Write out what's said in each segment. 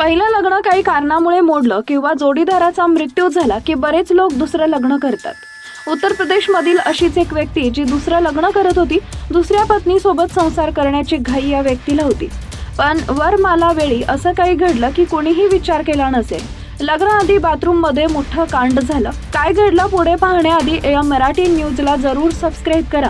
पहिलं लग्न काही कारणामुळे मोडलं किंवा जोडीदाराचा मृत्यू झाला की बरेच लोक दुसरं लग्न करतात. उत्तर प्रदेशमधील अशीच एक व्यक्ती जी दुसरं लग्न करत होती दुसऱ्या पत्नीसोबत संसार करण्याची घाई या व्यक्तीला होती. पण वरमाला वेळी असं काही घडलं की कोणीही विचार केला नसेल. लग्नाआधी बाथरूममध्ये मोठं कांड झालं. काय घडलं पुढे पाहण्याआधी या मराठी न्यूजला जरूर सबस्क्राईब करा.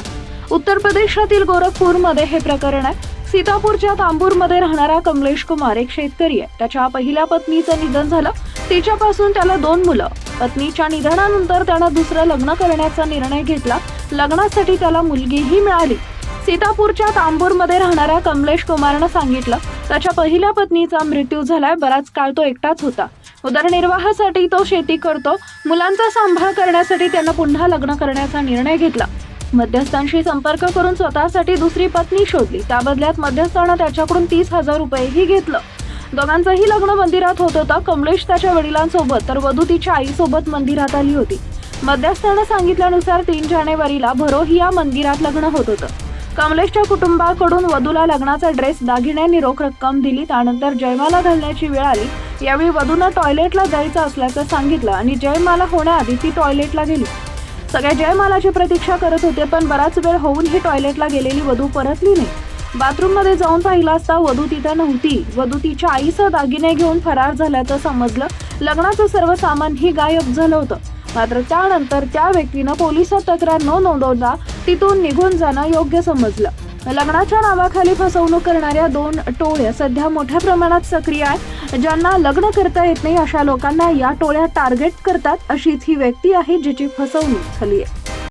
उत्तर प्रदेशातील गोरखपूरमध्ये हे प्रकरण आहे. सीतापूरच्या तांबूरमध्ये राहणारा कमलेश कुमार एक शेतकरी आहे. त्याच्या पहिल्या पत्नीचं निधन झालं. तिच्यापासून त्याला दोन मुलं. पत्नीच्या निधनानंतर त्यानं दुसरं लग्न करण्याचा निर्णय घेतला. लग्नासाठी त्याला मुलगीही मिळाली. सीतापूरच्या तांबूरमध्ये राहणाऱ्या कमलेश कुमारनं सांगितलं त्याच्या पहिल्या पत्नीचा मृत्यू झालाय. बराच काळ तो एकटाच होता. उदरनिर्वाहासाठी तो शेती करतो. मुलांचा सांभाळ करण्यासाठी त्यानं पुन्हा लग्न करण्याचा निर्णय घेतला. मध्यस्थांशी संपर्क करून स्वतःसाठी दुसरी पत्नी शोधली. त्या बदल्यात मध्यस्थानं त्याच्याकडून तीस हजार रुपयेही घेतलं. दोघांचंही लग्न मंदिरात होत होतं. कमलेश त्याच्या वडिलांसोबत तर वधू तिच्या आईसोबत मंदिरात आली होती. मध्यस्थानं सांगितल्यानुसार तीन जानेवारीला भरोहिया मंदिरात लग्न होत होतं. कमलेशच्या कुटुंबाकडून वधूला लग्नाचा ड्रेस दागिन्यांनी रोख रक्कम दिली. त्यानंतर जयमाला घालण्याची वेळ आली. यावेळी वधूनं टॉयलेटला जायचं असल्याचं सांगितलं आणि जयमाला होण्याआधी ती टॉयलेटला गेली. सगळ्या जयमालाची प्रतीक्षा करत होते पण बराच वेळ होऊन ही टॉयलेटला गेलेली वधू परतली नाही. बाथरूममध्ये जाऊन पाहिला असता वधू तिथं नव्हती. वधू तिच्या आईसह दागिने घेऊन फरार झाल्याचं समजलं. लग्नाचं सर्व सामानही गायब झालं होतं. मात्र त्यानंतर त्या व्यक्तीनं पोलिसात तक्रार न नोंदवता तिथून निघून जाणं योग्य समजलं. लग्नाच्या नावाखाली फसवणूक करणाऱ्या दोन टोळ्या सध्या मोठ्या प्रमाणात सक्रिय आहेत. ज्यांना लग्न करता येत नाही अशा लोकांना या टोळ्या टार्गेट करतात अशीच ही व्यक्ती आहे जिची फसवणूक झाली आहे.